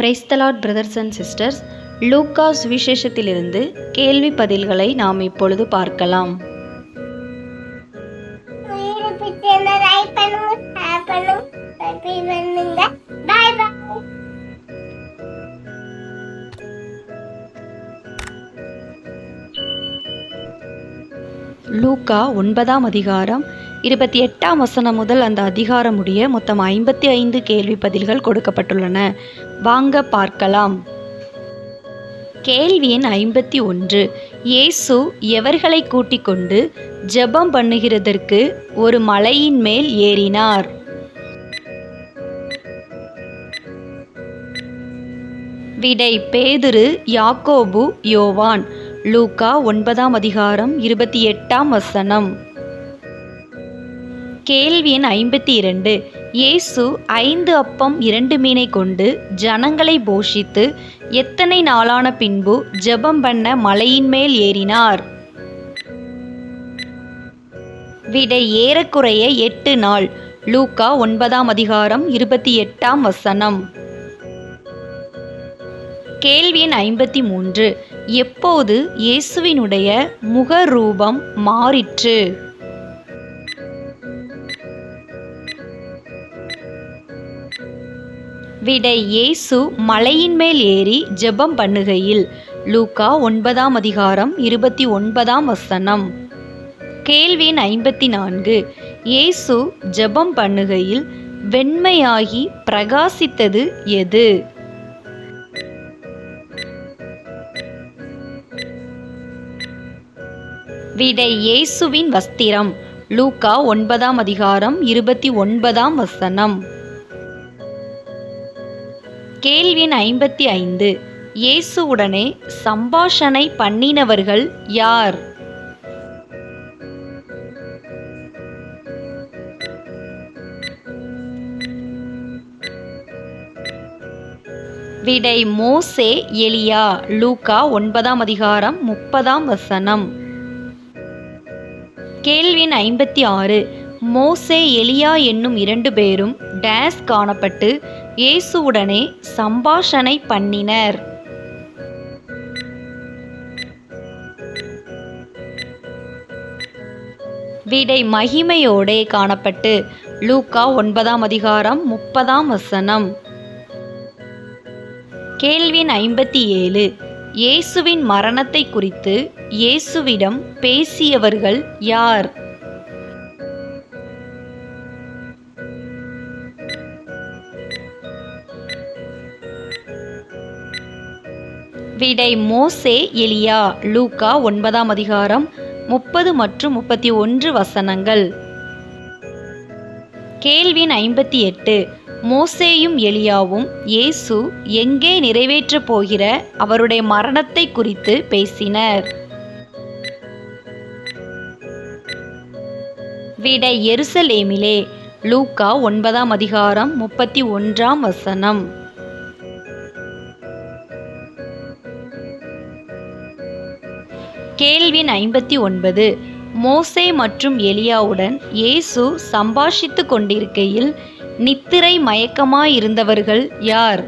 Praise the Lord brothers and sisters Lucas விசேஷத்திலிருந்து கேள்வி பதில்களை நாம் இப்பொழுது பார்க்கலாம். லூக்கா ஒன்பதாம் அதிகாரம் இருபத்தி எட்டாம் வசனம் முதல் அந்த அதிகாரம் முடிய மொத்தம் ஐம்பத்தி ஐந்து கேள்வி பதில்கள் கொடுக்கப்பட்டுள்ளன. வாங்க பார்க்கலாம். கேள்வியின் ஐம்பத்தி ஒன்று. இயேசு எவர்களை கூட்டிக் கொண்டு ஜெபம் பண்ணுகிறதற்கு ஒரு மலையின் மேல் ஏறினார். விடை பேதுரு யாக்கோபு யோவான். லூக்கா ஒன்பதாம் அதிகாரம் இருபத்தி எட்டாம் வசனம். கேள்வி எண் ஐம்பத்தி இரண்டு. இயேசு ஐந்து அப்பம் இரண்டு மீனை கொண்டு ஜனங்களை போஷித்து எத்தனை நாளான பின்பு ஜெபம் பண்ண மலையின் மேல் ஏறினார்? விடை ஏறக்குறைய எட்டு நாள். லூக்கா ஒன்பதாம் அதிகாரம் இருபத்தி எட்டாம் வசனம். கேள்வி எண் ஐம்பத்தி மூன்று. எப்போது இயேசுவினுடைய முகரூபம் மாறிற்று? விடை இயேசு மலையின் மேல் ஏறி ஜெபம் பண்ணுகையில். லூக்கா ஒன்பதாம் அதிகாரம் இருபத்தி ஒன்பதாம் வசனம். கேள்வி ஐம்பத்தி நான்கு. இயேசு ஜெபம் பண்ணுகையில் வெண்மையாகி பிரகாசித்தது எது? விடை இயேசுவின் வஸ்திரம். லூக்கா ஒன்பதாம் அதிகாரம் இருபத்தி ஒன்பதாம் வசனம். கேள்வி ஐம்பத்தி ஐந்து. இயேசுவுடனே சம்பாஷணை பண்ணினவர்கள் யார்? விடை மோசே எலியா லூகா ஒன்பதாம் அதிகாரம் முப்பதாம் வசனம். கேள்வி ஐம்பத்தி ஆறு. மோசே எலியா என்னும் இரண்டு பேரும் டேஸ் காணப்பட்டு இயேசுவுடனே சம்பாஷணை பண்ணினர். விடை மகிமையோடே காணப்பட்டு லூக்கா ஒன்பதாம் அதிகாரம் முப்பதாம் வசனம். கேள்வி ஐம்பத்தி ஏழு இயேசுவின் மரணத்தை குறித்து இயேசுவிடம் பேசியவர்கள் யார்? விடை மோசே எலியா லூக்கா ஒன்பதாம் அதிகாரம் முப்பது மற்றும் முப்பத்தி ஒன்று வசனங்கள். கேள்வி ஐம்பத்தி எட்டு மோசேயும் எலியாவும் இயேசு எங்கே நிறைவேற்றப் போகிற அவருடைய மரணத்தை குறித்து பேசினர். விடை எருசலேமிலே லூக்கா ஒன்பதாம் அதிகாரம் முப்பத்தி ஒன்றாம் வசனம். கேள்வி ஐம்பத்தி ஒன்பது. மோசே மற்றும் எலியாவுடன் இயேசு சம்பாஷித்து கொண்டிருக்கையில் நித்திரை மயக்கமாயிருந்தவர்கள் யார்?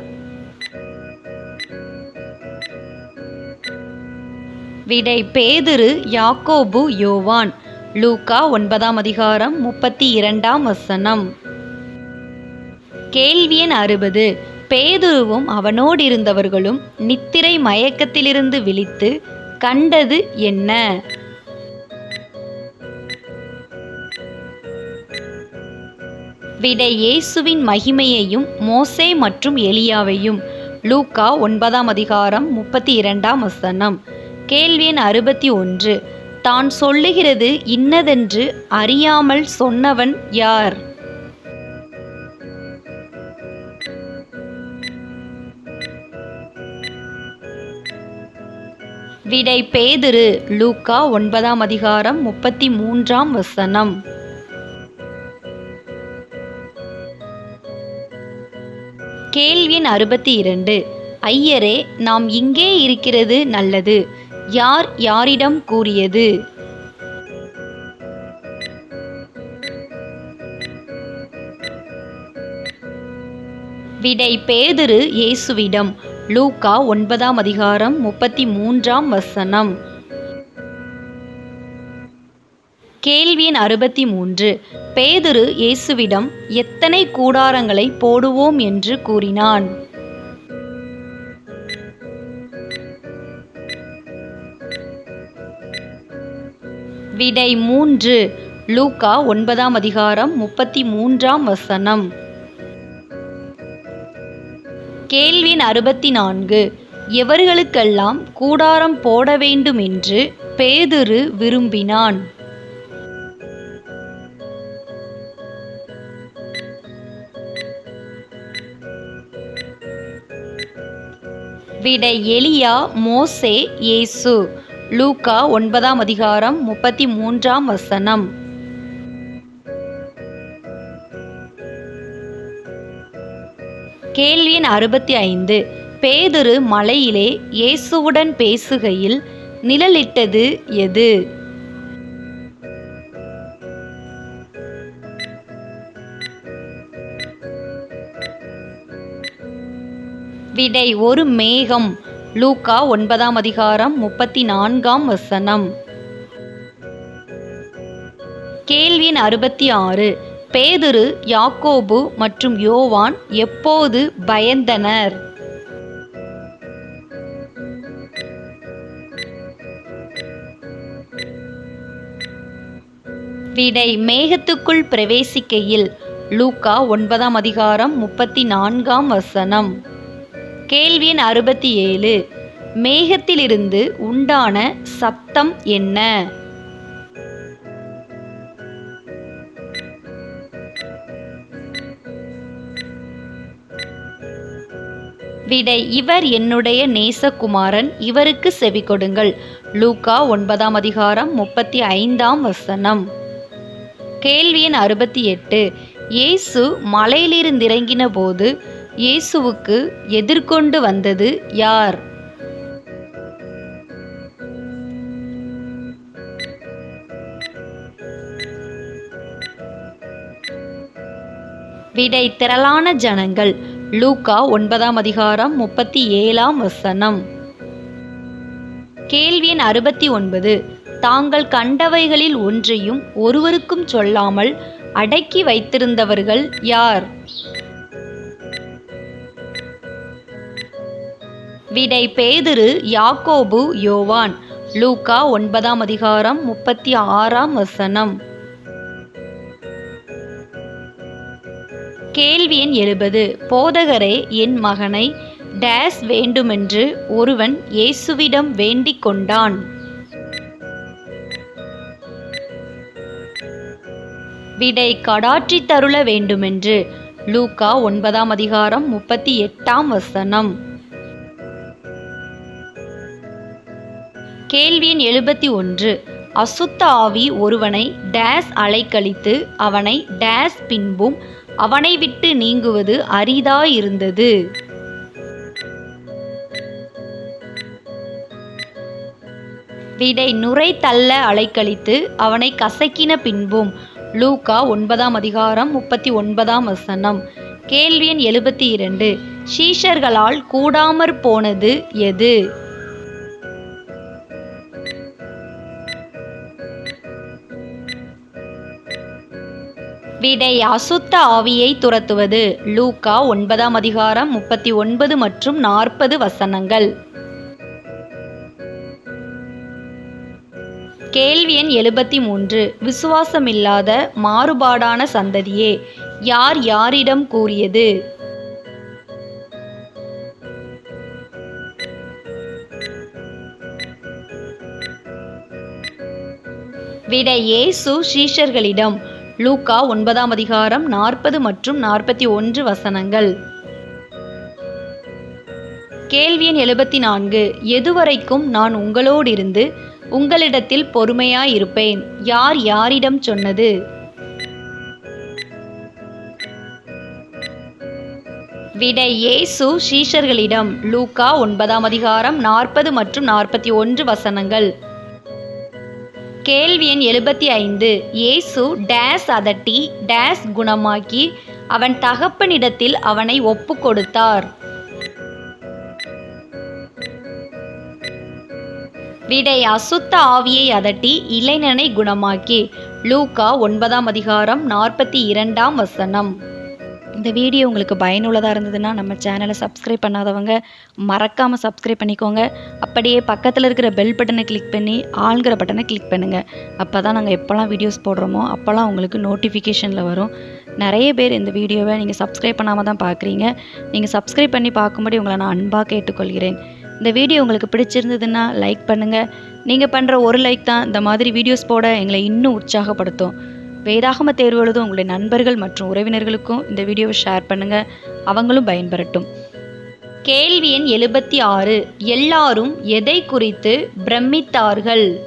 விடை பேதுரு யாக்கோபு யோவான். லூகா ஒன்பதாம் அதிகாரம் முப்பத்தி இரண்டாம் வசனம். கேள்வி எண் அறுபது. பேதுருவும் அவனோடிருந்தவர்களும் நித்திரை மயக்கத்திலிருந்து விழித்து கண்டது என்ன? விடை இயேசுவின் மகிமையையும் மோசே மற்றும் எலியாவையும். லூக்கா ஒன்பதாம் அதிகாரம் முப்பத்தி இரண்டாம் வசனம். கேள்வி எண் அறுபத்தி ஒன்று. தான் சொல்லுகிறது இன்னதென்று அறியாமல் சொன்னவன் யார்? விடை பேதுரு. லூக்கா ஒன்பதாம் அதிகாரம் முப்பத்தி மூன்றாம் வசனம். கேள்வி அறுபத்தி இரண்டு ஐயரே நாம் இங்கே இருக்கிறது நல்லது. யார் யாரிடம் கூறியது? விடை பேதுரு இயேசுவிடம். லூக்கா ஒன்பதாம் அதிகாரம் முப்பத்தி மூன்றாம் வசனம். கேள்வியின் அறுபத்தி மூன்று பேதுரு இயேசுவிடம் எத்தனை கூடாரங்களை போடுவோம்? என்று கூறினான். விடை மூன்று. லூக்கா ஒன்பதாம் அதிகாரம் முப்பத்தி மூன்றாம் வசனம். கேள்வி அறுபத்தி நான்கு எவர்களுக்கெல்லாம் கூடாரம் போட வேண்டும் என்று பேதுரு விரும்பினான். விட எலியா மோசே இயேசு. லூக்கா ஒன்பதாம் அதிகாரம் முப்பத்தி மூன்றாம் வசனம். கேள்வி எண் அறுபத்தி ஐந்து பேதுரு மலையிலே இயேசுவுடன் பேசுகையில் நிழலிட்டது எது? விடை ஒரு மேகம். லூக்கா ஒன்பதாம் அதிகாரம் முப்பத்தி நான்காம் வசனம். கேள்வியின் அறுபத்தி ஆறு. பேதுரு யாக்கோபு மற்றும் யோவான் எப்போது பயந்தனர்? விடை மேகத்துக்குள் பிரவேசிக்கையில் லூக்கா ஒன்பதாம் அதிகாரம் முப்பத்தி நான்காம் வசனம். கேள்வி எண் அறுபத்தி ஏழு மேகத்திலிருந்து உண்டான சத்தம் என்ன? விடை இவர் என்னுடைய நேசகுமாரன் இவருக்கு செவி கொடுங்கள். லூகா ஒன்பதாம் அதிகாரம் முப்பத்தி ஐந்தாம் வசனம். கேள்வி எண் அறுபத்தி எட்டு இயேசு மலையிலிருந்திறங்கின போது இயேசுவுக்கு எதிர்கொண்டு வந்தது யார்? விடை திரளான ஜனங்கள். லூக்கா ஒன்பதாம் அதிகாரம் முப்பத்தி ஏழாம் வசனம். கேள்வி எண் அறுபத்தி ஒன்பது. தாங்கள் கண்டவைகளில் ஒன்றையும் ஒருவருக்கும் சொல்லாமல் அடக்கி வைத்திருந்தவர்கள் யார்? விடை பேதிரு யாக்கோபு யோவான். லூக்கா ஒன்பதாம் அதிகாரம் முப்பத்தி ஆறாம் வசனம். கேள்வி எண் எழுபது. போதகரே என் மகனை டேஸ் வேண்டுமென்று ஒருவன் இயேசுவிடம் வேண்டிக் கொண்டான். விடை கடாற்றி தருள வேண்டுமென்று லூக்கா ஒன்பதாம் அதிகாரம் முப்பத்தி எட்டாம் வசனம். கேள்வி எண் எழுபத்தி ஒன்று. அசுத்த ஆவி ஒருவனை டேஸ் அலைக்கழித்து அவனை டேஸ் பின்பும் அவனை விட்டு நீங்குவது அரிதாயிருந்தது. விடை நுரை தள்ள அலைக்கழித்து அவனை கசக்கின பின்பும் லூகா ஒன்பதாம் அதிகாரம் முப்பத்தி ஒன்பதாம் வசனம். கேள்வி எண் எழுபத்தி இரண்டு ஷீஷர்களால் கூடாமற் போனது எது? விடை அசுத்த ஆவியை துரத்துவது. லூக்கா ஒன்பதாம் அதிகாரம் முப்பத்தி ஒன்பது மற்றும் நாற்பது வசனங்கள். கேள்வி எண் எழுபத்தி மூன்று. விசுவாசமில்லாத மாறுபாடான சந்ததியே யார் யாரிடம் கூறியது? விடையே இயேசு சீஷர்களிடம். லூக்கா ஒன்பதாம் அதிகாரம் நாற்பது மற்றும் நாற்பத்தி ஒன்று வசனங்கள். கேள்வி எண் எழுபத்தி நான்கு எதுவரைக்கும் நான் உங்களோடிருந்து உங்களிடத்தில் பொறுமையாயிருப்பேன்? யார் யாரிடம் சொன்னது? விடை இயேசு சீஷர்களிடம். லூக்கா ஒன்பதாம் அதிகாரம் நாற்பது மற்றும் நாற்பத்தி ஒன்று வசனங்கள். கேள்வி எண் எழுபத்தி ஐந்து. இயேசு டேஸ் அதட்டி டேஸ் குணமாக்கி அவன் தகப்பனிடத்தில் அவனை ஒப்பு கொடுத்தார் விடை அசுத்த ஆவியை அதட்டி இளைஞனை குணமாக்கி. லூகா ஒன்பதாம் அதிகாரம் நாற்பத்தி இரண்டாம் வசனம். இந்த வீடியோ உங்களுக்கு பயனுள்ளதாக இருந்ததுன்னா நம்ம சேனலை சப்ஸ்கிரைப் பண்ணாதவங்க மறக்காமல் சப்ஸ்கிரைப் பண்ணிக்கோங்க. அப்படியே பக்கத்தில் இருக்கிற பெல் பட்டனை கிளிக் பண்ணி ஆளுங்கிற பட்டனை கிளிக் பண்ணுங்கள் அப்போ தான் நாங்கள் எப்போல்லாம் வீடியோஸ் போடுறோமோ அப்போல்லாம் உங்களுக்கு நோட்டிஃபிகேஷனில் வரும். நிறைய பேர் இந்த வீடியோவை நீங்கள் சப்ஸ்கிரைப் பண்ணாமல் தான் பார்க்குறீங்க நீங்கள் சப்ஸ்கிரைப் பண்ணி பார்க்கும்படி உங்களை நான் அன்பாக கேட்டுக்கொள்கிறேன். இந்த வீடியோ உங்களுக்கு பிடிச்சிருந்ததுன்னா லைக் பண்ணுங்கள் நீங்கள் பண்ணுற ஒரு லைக் தான் இந்த மாதிரி வீடியோஸ் போட எங்களை இன்னும் உற்சாகப்படுத்தும். வேதாகம தேர்வு எழுத உங்களுடைய நண்பர்கள் மற்றும் உறவினர்களுக்கும் இந்த வீடியோவை ஷேர் பண்ணுங்கள் அவங்களும் பயன்பெறட்டும். கேள்வி எண் எழுபத்தி ஆறு. எல்லாரும் எதை குறித்து பிரமித்தார்கள்?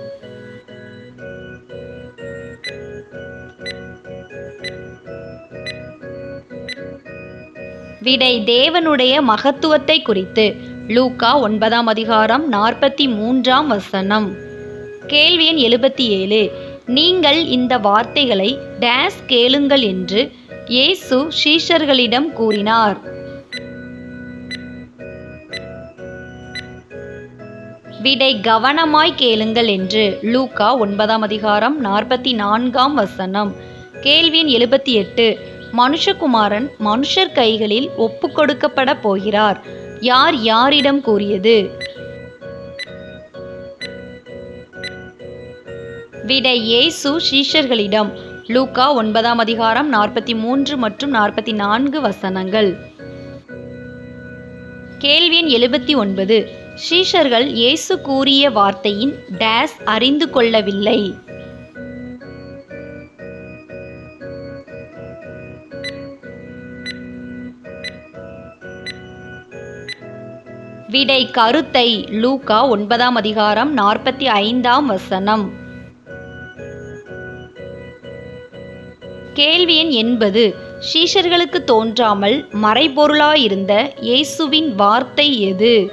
விடை தேவனுடைய மகத்துவத்தை குறித்து. லூக்கா ஒன்பதாம் அதிகாரம் நாற்பத்தி மூன்றாம் வசனம். கேள்வி எண் எழுபத்தி ஏழு. நீங்கள் இந்த வார்த்தைகளை டேஸ் கேளுங்கள் என்று இயேசு சீஷர்களிடம் கூறினார். விடை கவனமாய் கேளுங்கள் என்று லூகா ஒன்பதாம் அதிகாரம் நாற்பத்தி நான்காம் வசனம். கேள்வியின் எழுபத்தி எட்டு மனுஷகுமாரன் மனுஷர் கைகளில் ஒப்பு கொடுக்கப்பட போகிறார். யார் யாரிடம் கூறியது? விடை இயேசு சீஷர்களிடம். லூக்கா ஒன்பதாம் அதிகாரம் நாற்பத்தி மூன்று மற்றும் நாற்பத்தி நான்கு வசனங்கள். கேள்வி எண் எழுபத்தி ஒன்பது. ஷீஷர்கள் இயேசு கூறிய வார்த்தையின் டேஸ் அறிந்து கொள்ளவில்லை. விடை கருத்தை லூகா ஒன்பதாம் அதிகாரம் நாற்பத்தி ஐந்தாம் வசனம். கேள்வி எண் எண்பது சீஷர்களுக்கு தோன்றாமல் மறைபொருளாயிருந்த இயேசுவின் வார்த்தை எது?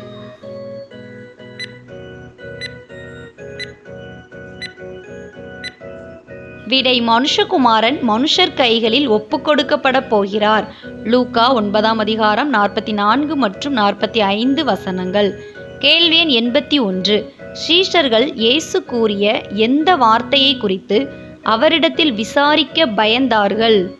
விடை மனுஷகுமாரன் மனுஷர் கைகளில் ஒப்புக்கொடுக்கப்பட போகிறார். லூக்கா ஒன்பதாம் அதிகாரம் நாற்பத்தி நான்கு மற்றும் நாற்பத்தி ஐந்து வசனங்கள். கேள்வி எண் எண்பத்தி ஒன்று. ஷீஷர்கள் இயேசு கூறிய எந்த வார்த்தையை குறித்து அவரிடத்தில் விசாரிக்க பயந்தார்கள்.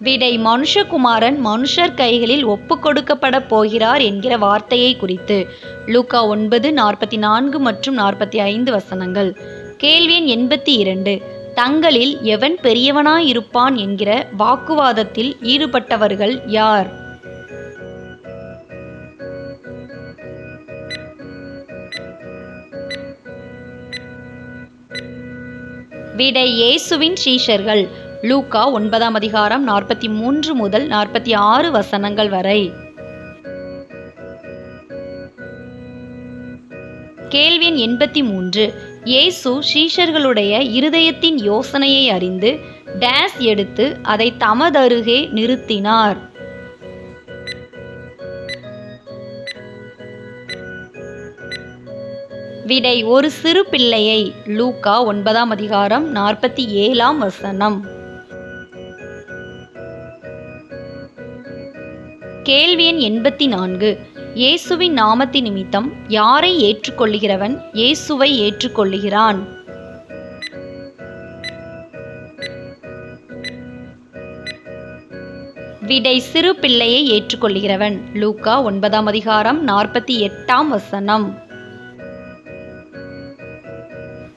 விடை மனுஷகுமாரன் மனுஷர் கைகளில் ஒப்பு கொடுக்கப்பட போகிறார் என்கிற வார்த்தையை குறித்து. லூக்கா ஒன்பது நாற்பத்தி நான்கு மற்றும் நாற்பத்தி ஐந்து வசனங்கள். கேள்வி எண் எண்பத்தி இரண்டு. தங்களில் எவன் பெரியவனாயிருப்பான் என்கிற வாக்குவாதத்தில் ஈடுபட்டவர்கள் யார்? விடை இயேசுவின் சீஷர்கள். லூக்கா ஒன்பதாம் அதிகாரம் நாற்பத்தி மூன்று முதல் நாற்பத்தி ஆறு வசனங்கள் வரை. கேள்வி எண்பத்தி மூன்று. இயேசு சீஷர்களுடைய இருதயத்தின் யோசனையை அறிந்து டேஸ் எடுத்து அதை தமதருகே நிறுத்தினார். விடை ஒரு சிறு பிள்ளையை லூக்கா ஒன்பதாம் அதிகாரம் நாற்பத்தி ஏழாம் வசனம். கேள்வி எண் எண்பத்தி நான்கு. இயேசுவின் நாமத்தின் நிமித்தம் யாரை ஏற்றுக்கொள்ளுகிறவன் இயேசுவை ஏற்றுக்கொள்ளுகிறான்? விடை சிறு பிள்ளையை ஏற்றுக்கொள்கிறவன் லூக்கா ஒன்பதாம் அதிகாரம் நாற்பத்தி எட்டாம் வசனம்.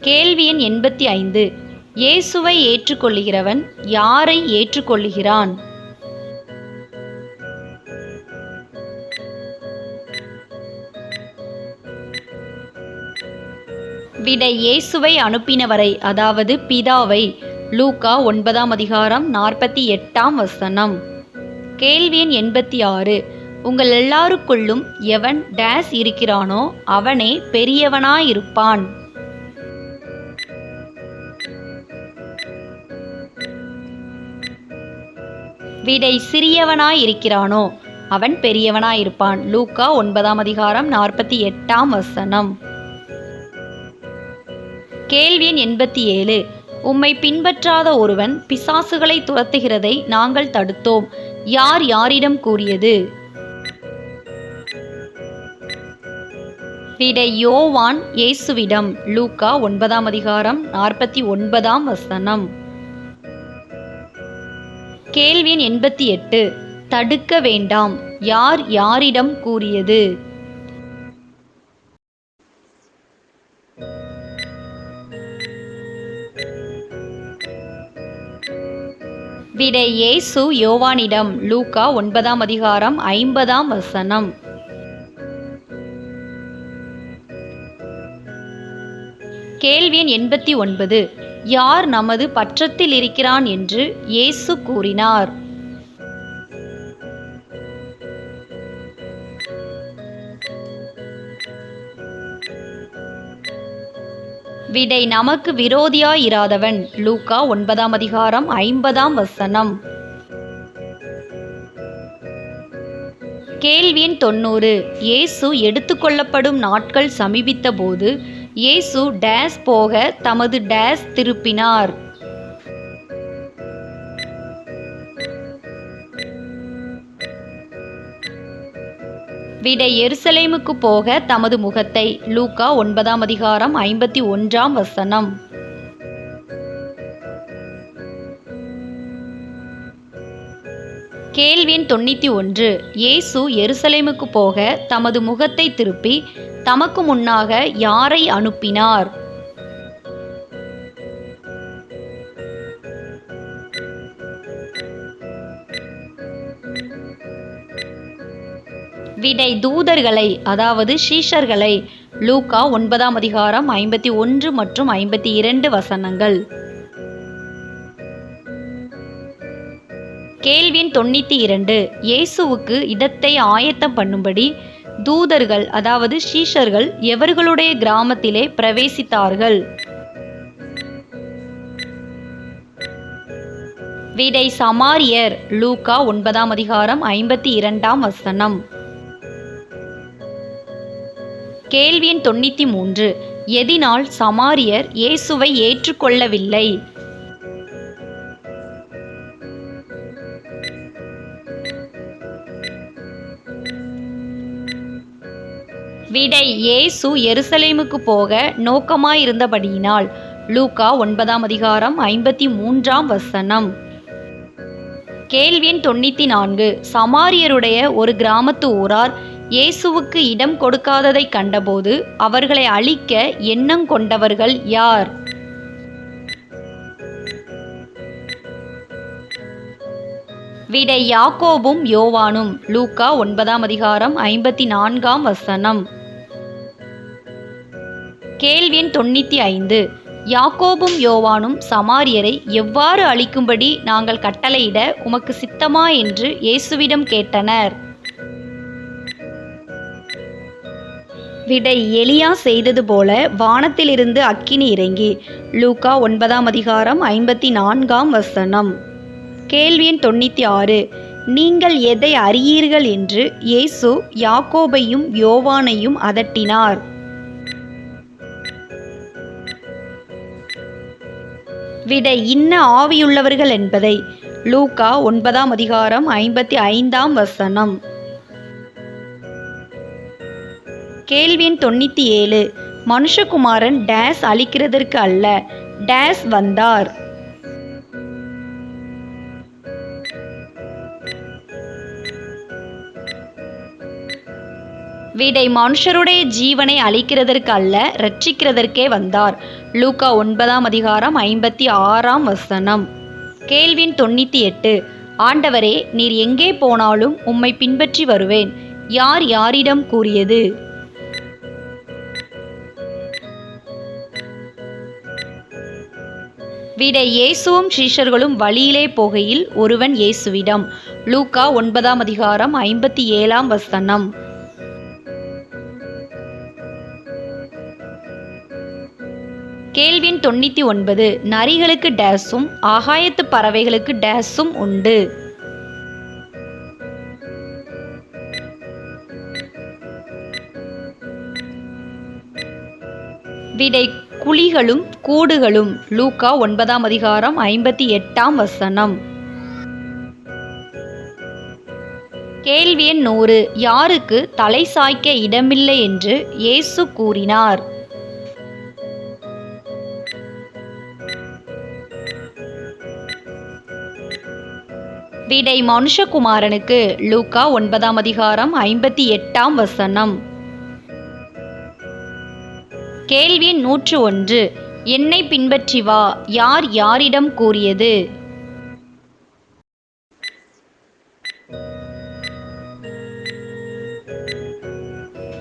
கேள்வி எண் எண்பத்தி ஐந்து. இயேசுவை ஏற்றுக்கொள்ளுகிறவன் யாரை ஏற்றுக்கொள்ளுகிறான்? விடை இயேசுவை அனுப்பினவரை அதாவது பிதாவை லூக்கா ஒன்பதாம் அதிகாரம் நாற்பத்தி எட்டாம் வசனம். கேள்வி எண் எண்பத்தி ஆறு. உங்கள் எல்லாருக்குள்ளும் எவன் டேஸ் இருக்கிறானோ அவனே பெரியவனாயிருப்பான். விடை சிறியவனாயிருக்கிறானோ அவன் பெரியவனாயிருப்பான். லூக்கா ஒன்பதாம் அதிகாரம் நாற்பத்தி எட்டாம் வசனம். கேள்வி எண் எண்பத்தி ஏழு. உம்மை பின்பற்றாத ஒருவன் பிசாசுகளை துரத்துகிறதை நாங்கள் தடுத்தோம். யார் யாரிடம் கூறியது? விடை யோவான் இயேசுவிடம். லூக்கா ஒன்பதாம் அதிகாரம் நாற்பத்தி ஒன்பதாம் வசனம். கேள்வி எண்பத்தி எட்டு தடுக்க வேண்டாம் யார் யாரிடம் கூறியது? விடை இயேசு யோவானிடம் லூகா ஒன்பதாம் அதிகாரம் ஐம்பதாம் வசனம். கேள்வி எண் எண்பத்தி ஒன்பது யார் நமது பற்றத்தில் இருக்கிறான் என்று இயேசு கூறினார். விடை நமக்கு விரோதியாயிராதவன். லூக்கா ஒன்பதாம் அதிகாரம் ஐம்பதாம் வசனம். கேள்வியின் தொன்னூறு தொண்ணூறு. இயேசு எடுத்துக்கொள்ளப்படும் நாட்கள் சமீபித்த போது இயேசு டேஸ் போக தமது டேஸ் திருப்பினார். விட எருசலேமுக்கு போக தமது முகத்தை லூக்கா ஒன்பதாம் அதிகாரம் ஐம்பத்தி ஒன்றாம் வசனம். கேள்வின் தொண்ணூற்றி ஒன்று இயேசு எருசலேமுக்கு போக தமது முகத்தை திருப்பி தமக்கு முன்னாக யாரை அனுப்பினார்? விடை தூதர்களை அதாவது ஷீஷர்களை லூக்கா ஒன்பதாம் அதிகாரம் ஐம்பத்தி ஒன்று மற்றும் ஐம்பத்தி இரண்டு வசனங்கள். கேள்வியின் தொண்ணூற்றி இரண்டு. இயேசுவுக்கு இடத்தை ஆயத்தம் பண்ணும்படி தூதர்கள் அதாவது ஷீஷர்கள் எவர்களுடைய கிராமத்திலே பிரவேசித்தார்கள்? விடை சமாரியர் லூகா ஒன்பதாம் அதிகாரம் ஐம்பத்தி இரண்டாம் வசனம். கேள்வி எண் தொண்ணூற்றி மூன்று. எதினால் சமாரியர் இயேசுவை ஏற்றுக்கொள்ளவில்லை. விடை இயேசு எருசலேமுக்கு போக நோக்கமாயிருந்தபடியினால். லூக்கா ஒன்பதாம் அதிகாரம் ஐம்பத்தி மூன்றாம் வசனம். கேள்வி எண் தொண்ணூற்றி நான்கு. சமாரியருடைய ஒரு கிராமத்து ஊரார் இயேசுவுக்கு இடம் கொடுக்காததைக் கண்டபோது அவர்களை அழிக்க எண்ணம் கொண்டவர்கள் யார்? விடை யாக்கோபும் யோவானும். லூக்கா ஒன்பதாம் அதிகாரம் ஐம்பத்தி நான்காம் வசனம். கேள்வி எண் தொண்ணூற்றி ஐந்து. யாக்கோபும் யோவானும் சமாரியரை எவ்வாறு அழிக்கும்படி நாங்கள் கட்டளையிட உமக்கு சித்தமா என்று இயேசுவிடம் கேட்டனர். விடை எலியா செய்தது போல வானத்திலிருந்து அக்கினி இறங்கி லூகா ஒன்பதாம் அதிகாரம் ஐம்பத்தி நான்காம் வசனம். கேள்வி எண் தொண்ணூற்றி ஆறு நீங்கள் எதை அறியீர்கள் என்று இயேசு யாக்கோபையும் யோவானையும் அதட்டினார். விட இன்ன ஆவியுள்ளவர்கள் என்பதை லூகா ஒன்பதாம் அதிகாரம் ஐம்பத்தி ஐந்தாம் வசனம். கேள்வியின் தொண்ணூற்றி ஏழு மனுஷகுமாரன் டேஸ் அழிக்கிறதற்கு அல்ல டேஸ் வந்தார். விடை மனுஷருடைய ஜீவனை அழிக்கிறதற்கு அல்ல ரட்சிக்கிறதற்கே வந்தார். லூக்கா ஒன்பதாம் அதிகாரம் ஐம்பத்தி ஆறாம் வசனம். கேள்வின் தொண்ணூற்றி எட்டு. ஆண்டவரே நீர் எங்கே போனாலும் உம்மை பின்பற்றி வருவேன். யார் யாரிடம் கூறியது? விடை இயேசுவும் சீஷர்களும் வழியிலே போகையில் ஒருவன் இயேசுவிடம். லூக்கா ஒன்பதாம் அதிகாரம் ஐம்பத்தி ஏழாம் வசனம். கேள்வின் தொண்ணூற்றி ஒன்பது நரிகளுக்கு டேஸும் ஆகாயத்து பறவைகளுக்கு டேஸும் உண்டு. விடை குழிகளும் கூடுகளும் லூக்கா ஒன்பதாம் அதிகாரம் ஐம்பத்தி எட்டாம் வசனம். கேள்வி எண் நூறு யாருக்கு தலை சாய்க்க இடமில்லை என்று இயேசு கூறினார்? விடை மனுஷகுமாரனுக்கு லூக்கா ஒன்பதாம் அதிகாரம் ஐம்பத்தி எட்டாம் வசனம். கேள்வி நூற்று ஒன்று. என்னை பின்பற்றி வா யார் யாரிடம் கூறியது?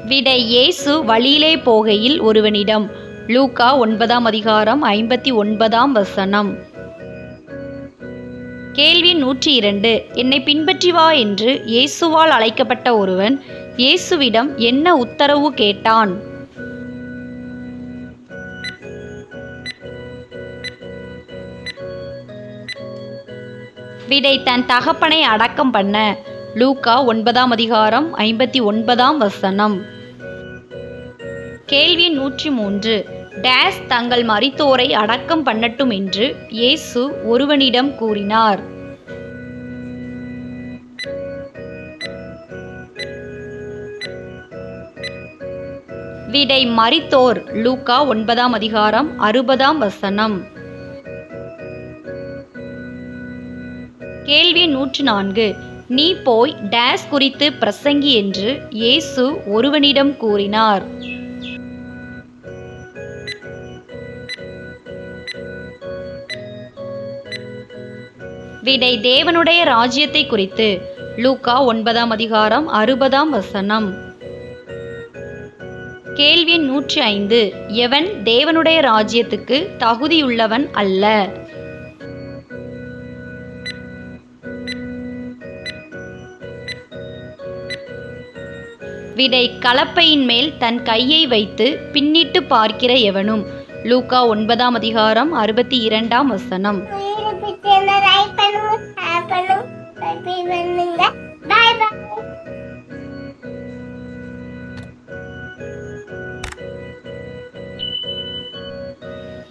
விடை இயேசு வழியிலே போகையில் ஒருவனிடம். லூக்கா ஒன்பதாம் அதிகாரம் ஐம்பத்தி ஒன்பதாம் வசனம். கேள்வி நூற்றி இரண்டு. என்னை பின்பற்றி வா என்று இயேசுவால் அழைக்கப்பட்ட ஒருவன் இயேசுவிடம் என்ன உத்தரவு கேட்டான்? விடை தன் தகப்பனை அடக்கம் பண்ண. லூக்கா ஒன்பதாம் அதிகாரம் ஐம்பத்தி ஒன்பதாம் வசனம். கேள்வி நூற்றி மூன்று. டேஸ் தங்கள் மரித்தோரை அடக்கம் பண்ணட்டும் என்று இயேசு ஒருவனிடம் கூறினார். விடை மரித்தோர் லூக்கா ஒன்பதாம் அதிகாரம் அறுபதாம் வசனம். கேள்வி நூற்று நான்கு. நீ போய் டேஸ் குறித்து பிரசங்கி என்று இயேசு ஒருவனிடம் கூறினார். விடை தேவனுடைய ராஜ்யத்தை குறித்து. லூக்கா ஒன்பதாம் அதிகாரம் அறுபதாம் வசனம். கேள்வி நூற்றி ஐந்து. எவன் தேவனுடைய ராஜ்யத்துக்கு தகுதியுள்ளவன் அல்ல? விடை கலப்பையின் மேல் தன் கையை வைத்து பின்னிட்டு பார்க்கிற எவனும்? லூக்கா ஒன்பதாம் அதிகாரம் அறுபத்தி இரண்டாம் வசனம். பிடிச்சிருந்தா லைக் பண்ணுங்க ஷேர் பண்ணுங்க சப்ஸ்கிரைப் பண்ணுங்க. பாய் பாய்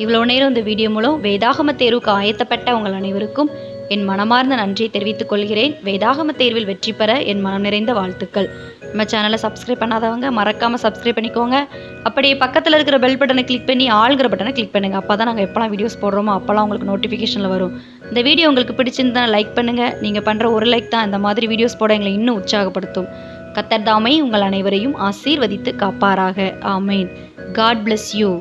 இவ்வளோ நேரம் இந்த வீடியோ மூலம் வேதாகம தேர்வுக்கு ஆயத்தப்பட்ட உங்கள் அனைவருக்கும் என் மனமார்ந்த நன்றியை தெரிவித்துக் கொள்கிறேன். வேதாகம தேர்வில் வெற்றி பெற என் மனம் நிறைந்த வாழ்த்துக்கள். நம்ம சேனலை சப்ஸ்கிரைப் பண்ணாதவங்க மறக்காமல் சப்ஸ்கிரைப் பண்ணிக்கோங்க. அப்படியே பக்கத்தில் இருக்கிற பெல் பட்டனை கிளிக் பண்ணி ஆளுங்கிற பட்டனை கிளிக் பண்ணுங்கள் அப்போ தான் நாங்கள் எப்போலாம் வீடியோஸ் போடுறோமோ அப்போலாம் உங்களுக்கு நோட்டிஃபிகேஷனில் வரும். இந்த வீடியோ உங்களுக்கு பிடிச்சிருந்தா லைக் பண்ணுங்கள் நீங்கள் பண்ணுற ஒரு லைக் தான் இந்த மாதிரி வீடியோஸ் போட எங்களை இன்னும் உற்சாகப்படுத்தும். கத்தர் தாமை உங்கள் அனைவரையும் ஆசீர்வதித்து காப்பாராக. ஆமேன். God bless you